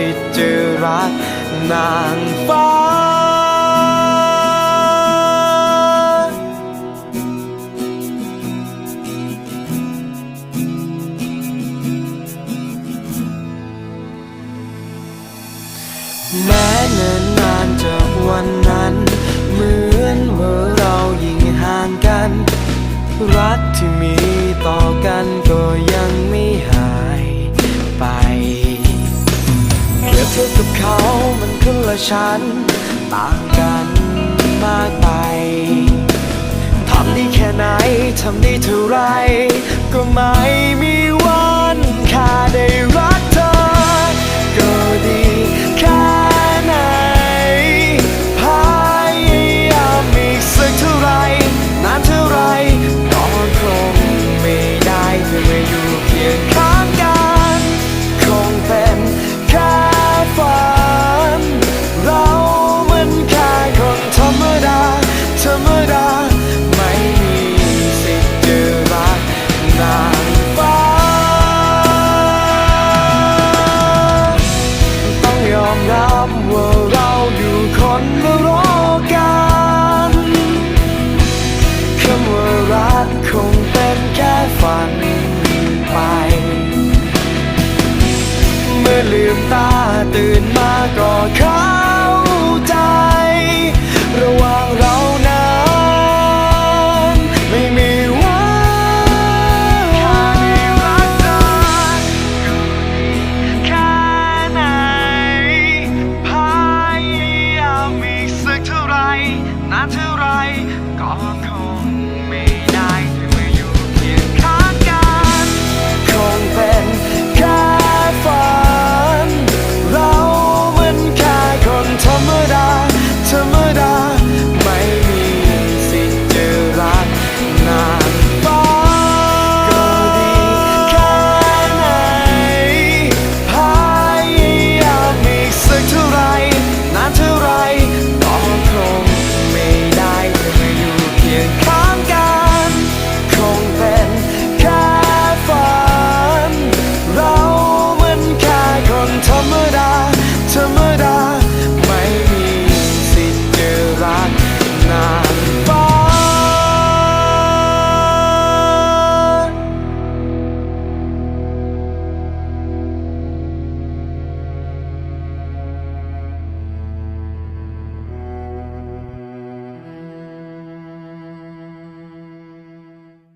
สิทธิ์จะรักนางฟ้า แม้เนิ่นนานจากวันนั้น เหมือนว่าเรายิ่งห่างกัน รักที่มีต่อกันก็ยังไม่หายไป เปรียบเทียบกับเขามันคนละชั้นต่างกันมากไปทำได้แค่ไหน ทำได้เท่าไรก็ไม่ืมตาตื่นมาก็เข้าใจ ระหว่างเรานั้นไม่มีวันแค่มีรักกันแค่ไหนพยายามอีกสักเท่าไรนานเท่าไรก็คง